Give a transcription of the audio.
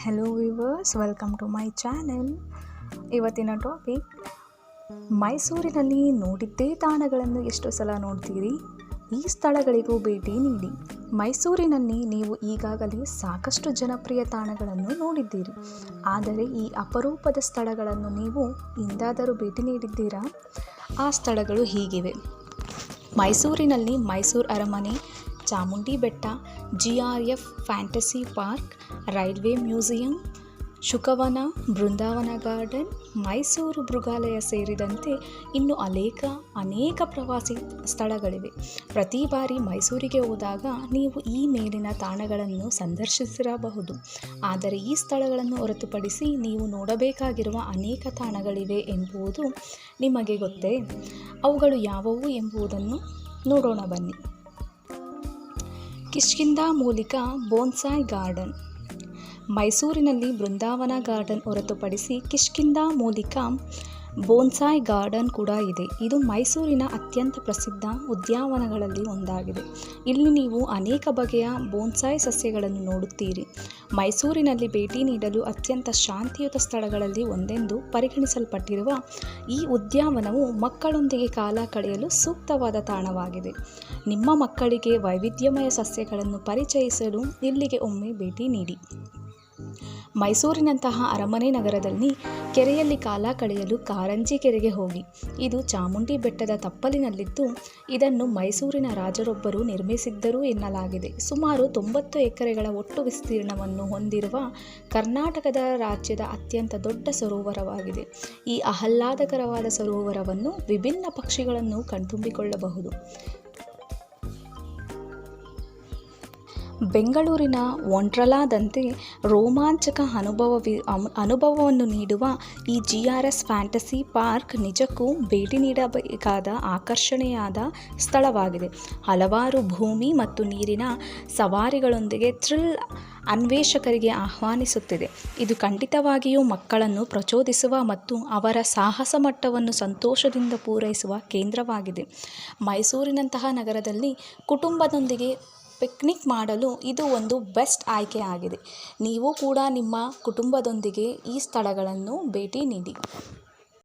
Hello viewers welcome to my channel ಇವತ್ತಿನ topic ಮೈಸೂರಿನಲ್ಲಿ ನೋಡಿದ್ದೇ ತಾಣಗಳನ್ನು ಎಷ್ಟು ಸಲ ನೋಡ್ತೀರಿ. ಈ ಸ್ಥಳಗಳಿಗೂ ಭೇಟಿ ನೀಡಿ. ಮೈಸೂರಿನಲ್ಲಿ ನೀವು ಈಗಾಗಲೇ ಸಾಕಷ್ಟು ಜನಪ್ರಿಯ ತಾಣಗಳನ್ನು ನೋಡಿದ್ದೀರಿ. ಆದರೆ ಈ ಅಪರೂಪದ ಸ್ಥಳಗಳನ್ನು ನೀವು ಎಂದಾದರೂ ಭೇಟಿ ನೀಡಿದ್ದೀರಾ? ಆ ಸ್ಥಳಗಳು ಹೀಗಿವೆ. ಮೈಸೂರಿನಲ್ಲಿ ಮೈಸೂರು ಅರಮನೆ, ಚಾಮುಂಡಿ ಬೆಟ್ಟ G R F fantasy park, railway museum, Shukavana, Brindavan garden, Mysuru ಮೃಗಾಲಯ ಸೇರಿದಂತೆ ಇನ್ನು ಅನೇಕ ಅನೇಕ ಪ್ರವಾಸಿ ಸ್ಥಳಗಳಿವೆ. ಪ್ರತಿ ಬಾರಿ ಮೈಸೂರಿಗೆ ಹೋದಾಗ ನೀವು ಈ ಮೇಲಿನ ತಾಣಗಳನ್ನು ಸಂದರ್ಶಿಸಿರಬಹುದು. ಆದರೆ ಈ ಸ್ಥಳಗಳನ್ನು ಹೊರತುಪಡಿಸಿ ನೀವು ನೋಡಬೇಕಾಗಿರುವ ಅನೇಕ ತಾಣಗಳಿವೆ ಎಂಬುದು ನಿಮಗೆ ಗೊತ್ತೇ? ಅವುಗಳು ಯಾವುವು ಎಂಬುದನ್ನು ನೋಡೋಣ ಬನ್ನಿ. Kishkinda Moolika bonsai garden. ಮೈಸೂರಿನಲ್ಲಿ ಬೃಂದಾವನ ಗಾರ್ಡನ್ ಹೊರತುಪಡಿಸಿ ಕಿಷ್ಕಿಂದ ಮೂಲಕ ಬೋನ್ಸಾಯ್ ಗಾರ್ಡನ್ ಕೂಡ ಇದೆ. ಇದು ಮೈಸೂರಿನ ಅತ್ಯಂತ ಪ್ರಸಿದ್ಧ ಉದ್ಯಾನವನಗಳಲ್ಲಿ ಒಂದಾಗಿದೆ. ಇಲ್ಲಿ ನೀವು ಅನೇಕ ಬಗೆಯ ಬೋನ್ಸಾಯ್ ಸಸ್ಯಗಳನ್ನು ನೋಡುತ್ತೀರಿ. ಮೈಸೂರಿನಲ್ಲಿ ಭೇಟಿ ನೀಡಲು ಅತ್ಯಂತ ಶಾಂತಿಯುತ ಸ್ಥಳಗಳಲ್ಲಿ ಒಂದೆಂದು ಪರಿಗಣಿಸಲ್ಪಟ್ಟಿರುವ ಈ ಉದ್ಯಾನವನವು ಮಕ್ಕಳೊಂದಿಗೆ ಕಾಲ ಕಳೆಯಲು ಸೂಕ್ತವಾದ ತಾಣವಾಗಿದೆ. ನಿಮ್ಮ ಮಕ್ಕಳಿಗೆ ವೈವಿಧ್ಯಮಯ ಸಸ್ಯಗಳನ್ನು ಪರಿಚಯಿಸಲು ಇಲ್ಲಿಗೆ ಒಮ್ಮೆ ಭೇಟಿ ನೀಡಿ. ಮೈಸೂರಿನಂತಹ ಅರಮನೆ ನಗರದಲ್ಲಿ ಕೆರೆಯಲ್ಲಿ ಕಾಲ ಕಳೆಯಲು ಕಾರಂಜಿ ಕೆರೆಗೆ ಹೋಗಿ. ಇದು ಚಾಮುಂಡಿ ಬೆಟ್ಟದ ತಪ್ಪಲಿನಲ್ಲಿದ್ದು, ಇದನ್ನು ಮೈಸೂರಿನ ರಾಜರೊಬ್ಬರು ನಿರ್ಮಿಸಿದ್ದರು ಎನ್ನಲಾಗಿದೆ. ಸುಮಾರು ತೊಂಬತ್ತು ಎಕರೆಗಳ ಒಟ್ಟು ವಿಸ್ತೀರ್ಣವನ್ನು ಹೊಂದಿರುವ ಕರ್ನಾಟಕದ ರಾಜ್ಯದ ಅತ್ಯಂತ ದೊಡ್ಡ ಸರೋವರವಾಗಿದೆ. ಈ ಆಹ್ಲಾದಕರವಾದ ಸರೋವರವನ್ನು ವಿಭಿನ್ನ ಪಕ್ಷಿಗಳನ್ನು ಕಣ್ತುಂಬಿಕೊಳ್ಳಬಹುದು. ಬೆಂಗಳೂರಿನ ಒಂಟ್ರಲಾದಂತೆ ರೋಮಾಂಚಕ ಅನುಭವವಿ ಅನುಭವವನ್ನು ನೀಡುವ ಈ G R S fantasy park ನಿಜಕ್ಕೂ ಭೇಟಿ ನೀಡಬೇಕಾದ ಆಕರ್ಷಣೆಯಾದ ಸ್ಥಳವಾಗಿದೆ. ಹಲವಾರು ಭೂಮಿ ಮತ್ತು ನೀರಿನ ಸವಾರಿಗಳೊಂದಿಗೆ ಥ್ರಿಲ್ ಅನ್ವೇಷಕರಿಗೆ ಆಹ್ವಾನಿಸುತ್ತಿದೆ. ಇದು ಖಂಡಿತವಾಗಿಯೂ ಮಕ್ಕಳನ್ನು ಪ್ರಚೋದಿಸುವ ಮತ್ತು ಅವರ ಸಾಹಸ ಮಟ್ಟವನ್ನು ಸಂತೋಷದಿಂದ ಪೂರೈಸುವ ಕೇಂದ್ರವಾಗಿದೆ. ಮೈಸೂರಿನಂತಹ ನಗರದಲ್ಲಿ ಕುಟುಂಬದೊಂದಿಗೆ ಪಿಕ್ನಿಕ್ ಮಾಡಲು ಇದು ಒಂದು ಬೆಸ್ಟ್ ಆಯ್ಕೆ ಆಗಿದೆ. ನೀವು ಕೂಡ ನಿಮ್ಮ ಕುಟುಂಬದೊಂದಿಗೆ ಈ ಸ್ಥಳಗಳನ್ನು ಭೇಟಿ ನೀಡಿ.